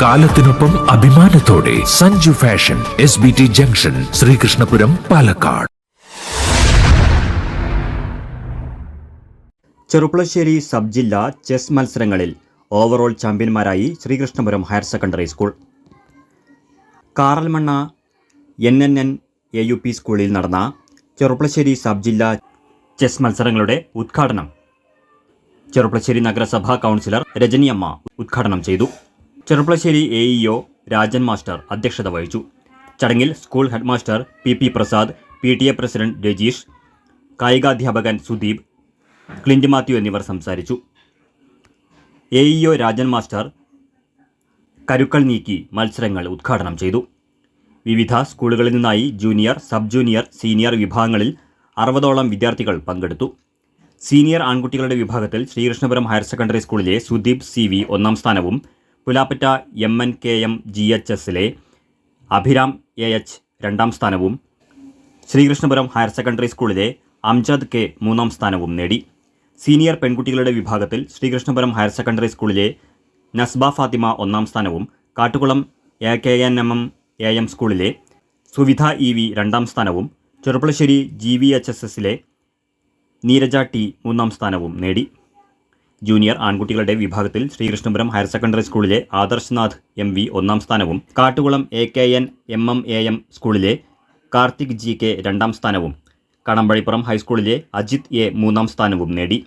കാലത്തിനൊപ്പം അഭിമാനത്തോടെ Sanju fashion S B T junction Sreekrishnapuram Palakkad. Cherpulassery sub ജില്ലാ chess മത്സരങ്ങളിൽ overall ചാമ്പ്യന്മാരായി Sreekrishnapuram higher secondary school. Karalmanna N N N A U P സ്കൂളിൽ നടന്ന Cherpulassery sub ജില്ലാ chess മത്സരങ്ങളുടെ ഉദ്ഘാടനം ചെറുപ്പളശ്ശേരി നഗരസഭാ കൗൺസിലർ രജനിയമ്മ ഉദ്ഘാടനം ചെയ്തു. Cherpulassery A EO Rajan master അധ്യക്ഷത വഹിച്ചു. ചടങ്ങിൽ school headmaster P P Prasad P T A president Rajeesh കായികാധ്യാപകൻ Sudeep Clint Mathew എന്നിവർ സംസാരിച്ചു. എ ഇഒ രാജൻ മാസ്റ്റർ കരുക്കൾ നീക്കി മത്സരങ്ങൾ ഉദ്ഘാടനം ചെയ്തു. വിവിധ സ്കൂളുകളിൽ നിന്നായി ജൂനിയർ സബ് ജൂനിയർ സീനിയർ വിഭാഗങ്ങളിൽ അറുപതോളം വിദ്യാർത്ഥികൾ പങ്കെടുത്തു. സീനിയർ ആൺകുട്ടികളുടെ വിഭാഗത്തിൽ ശ്രീകൃഷ്ണപുരം ഹയർ സെക്കൻഡറി സ്കൂളിലെ സുദീപ് സി ഒന്നാം സ്ഥാനവും Pulappatta M N K M G H എസിലെ അഭിരാം എ എച്ച് രണ്ടാം സ്ഥാനവും ശ്രീകൃഷ്ണപുരം ഹയർ സെക്കൻഡറി സ്കൂളിലെ അംജദ് കെ മൂന്നാം സ്ഥാനവും നേടി. സീനിയർ പെൺകുട്ടികളുടെ വിഭാഗത്തിൽ ശ്രീകൃഷ്ണപുരം ഹയർ സെക്കൻഡറി സ്കൂളിലെ നസ്ബ ഫാത്തിമ ഒന്നാം സ്ഥാനവും Kattukulam A K N M M A M സ്കൂളിലെ സുവിധ ഇ വി രണ്ടാം സ്ഥാനവും Cherpulassery G V H S എസിലെ നീരജ ടി മൂന്നാം സ്ഥാനവും നേടി. ജൂനിയർ ആൺകുട്ടികളുടെ വിഭാഗത്തിൽ ശ്രീകൃഷ്ണപുരം ഹയർ സെക്കൻഡറി സ്കൂളിലെ ആദർശ്നാഥ് എം വി ഒന്നാം സ്ഥാനവും Kattukulam A K N M M A M സ്കൂളിലെ കാർത്തിക് ജി കെ രണ്ടാം സ്ഥാനവും കടമ്പഴിപ്പുറം ഹൈസ്കൂളിലെ അജിത് എ മൂന്നാം സ്ഥാനവും നേടി.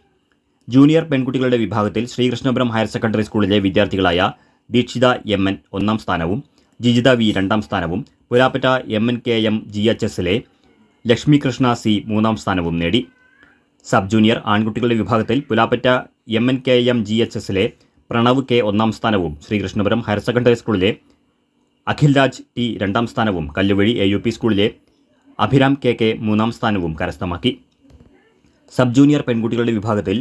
ജൂനിയർ പെൺകുട്ടികളുടെ വിഭാഗത്തിൽ ശ്രീകൃഷ്ണപുരം ഹയർ സെക്കൻഡറി സ്കൂളിലെ വിദ്യാർത്ഥികളായ ദീക്ഷിത എം എൻ ഒന്നാം സ്ഥാനവും ജിജിത വി രണ്ടാം സ്ഥാനവും Purappatta M N K M G H എസിലെ ലക്ഷ്മി കൃഷ്ണ സി മൂന്നാം സ്ഥാനവും നേടി. സബ് ജൂനിയർ ആൺകുട്ടികളുടെ വിഭാഗത്തിൽ Pulappatta M N K M G H എസിലെ പ്രണവ് കെ ഒന്നാം സ്ഥാനവും ശ്രീകൃഷ്ണപുരം ഹയർ സെക്കൻഡറി സ്കൂളിലെ അഖിൽരാജ് ടി രണ്ടാം സ്ഥാനവും കല്ലുവഴി എ യു പി സ്കൂളിലെ അഭിരാം കെ കെ മൂന്നാം സ്ഥാനവും കരസ്ഥമാക്കി. സബ് ജൂനിയർ പെൺകുട്ടികളുടെ വിഭാഗത്തിൽ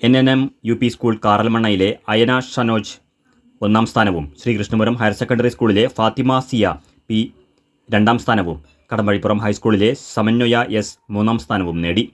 N N M U P school കാറൽമണ്ണയിലെ Ayana Shanoj ഒന്നാം സ്ഥാനവും ശ്രീകൃഷ്ണപുരം ഹയർ സെക്കൻഡറി സ്കൂളിലെ ഫാത്തിമ സിയ പി രണ്ടാം സ്ഥാനവും കടമ്പഴിപ്പുറം ഹൈസ്കൂളിലെ സമന്വയ എസ് മൂന്നാം സ്ഥാനവും നേടി.